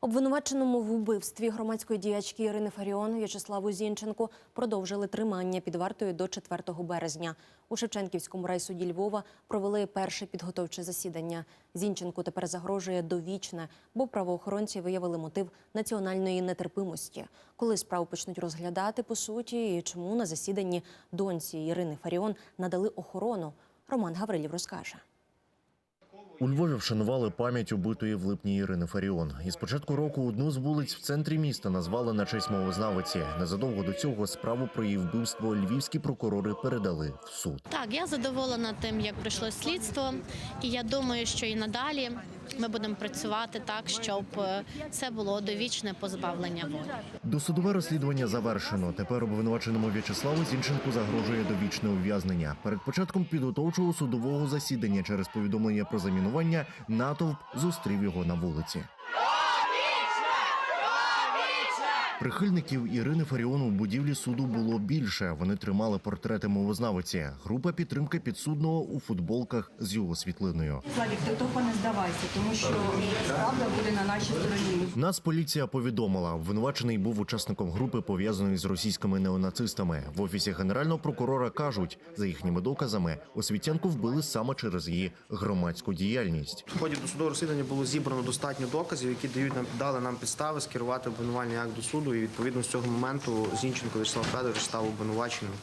Обвинуваченому в вбивстві громадської діячки Ірини Фаріон В'ячеславу Зінченку продовжили тримання під вартою до 4 березня. У Шевченківському райсуді Львова провели перше підготовче засідання. Зінченку тепер загрожує довічне, бо правоохоронці виявили мотив національної нетерпимості. Коли справу почнуть розглядати по суті, і чому на засіданні доньці Ірини Фаріон надали охорону, Роман Гаврилів розкаже. У Львові вшанували пам'ять убитої в липні Ірини Фаріон. І з початку року одну з вулиць в центрі міста назвали на честь мовознавиці. Незадовго до цього справу про її вбивство львівські прокурори передали в суд. Так, я задоволена тим, як пройшло слідство, і я думаю, що і надалі ми будемо працювати так, щоб е, це було довічне позбавлення волі. Досудове розслідування завершено. Тепер обвинуваченому В'ячеславу Зінченку загрожує довічне ув'язнення. Перед початком підготовчого судового засідання через повідомлення про замінування натовп зустрів його на вулиці. Прихильників Ірини Фаріон у будівлі суду було більше. Вони тримали портрети мовознавиці. Група підтримки підсудного у футболках з його світлиною. Славік, ти тупо не здавайся, тому що правда буде на нашій стороні. Нацполіція повідомила, обвинувачений був учасником групи, пов'язаної з російськими неонацистами. В офісі генерального прокурора кажуть, за їхніми доказами, освітянку вбили саме через її громадську діяльність. В ході досудового розслідування було зібрано достатньо доказів, які дають нам дали нам підстави скерувати обвинувальний акт до суду. І відповідно з цього моменту Зінченко Вячеслав Федорович став обвинуваченим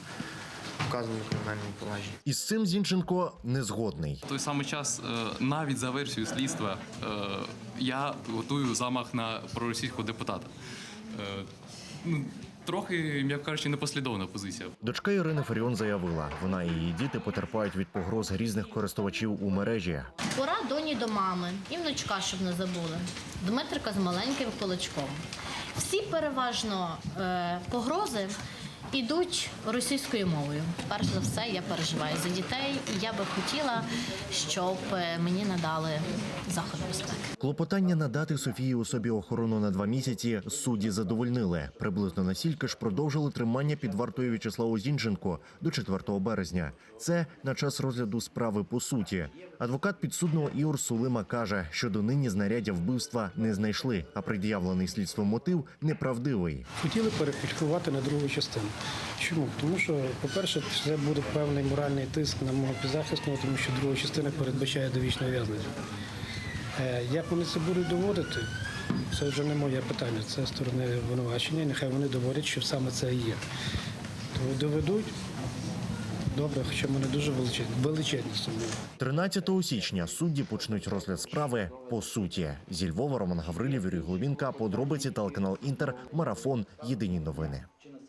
вказаному кримінальному провадженні. Із цим Зінченко не згодний. В той самий час, е, навіть за версією слідства, е, я готую замах на проросійського депутата. Е, ну, Трохи, м'яко кажучи, непослідовна позиція. Дочка Ірини Фаріон заявила, вона і її діти потерпають від погроз різних користувачів у мережі. Пора доні до мами і внучка, щоб не забули. Дмитрика з маленьким кулачком. Всі переважно е, погрози йдуть російською мовою. Перш за все, я переживаю за дітей, і я би хотіла, щоб е, мені надали заходи безпеки. Клопотання надати Софії особі охорону на два місяці судді задовольнили. Приблизно настільки ж продовжили тримання під вартою В'ячеславу Зінченко до 4 березня. Це на час розгляду справи по суті. Адвокат підсудного Ігор Сулима каже, що донині знаряддя вбивства не знайшли, а пред'явлений слідством мотив неправдивий. Хотіли перекваліфікувати на другу частину. Чому? Тому що, по-перше, це буде певний моральний тиск на мого підзахисного, тому що друга частина передбачає довічне ув'язнення. Е, Як вони це будуть доводити, це вже не моє питання, це сторони обвинувачення. Нехай вони доводять, що саме це є. То доведуть. Добре, хоча мене дуже величезні, величезні сумніви. 13 січня судді почнуть розгляд справи по суті. Зі Львова Роман Гаврилів, Юрій Глубінка, подробиці телеканал Інтер, марафон. Єдині новини.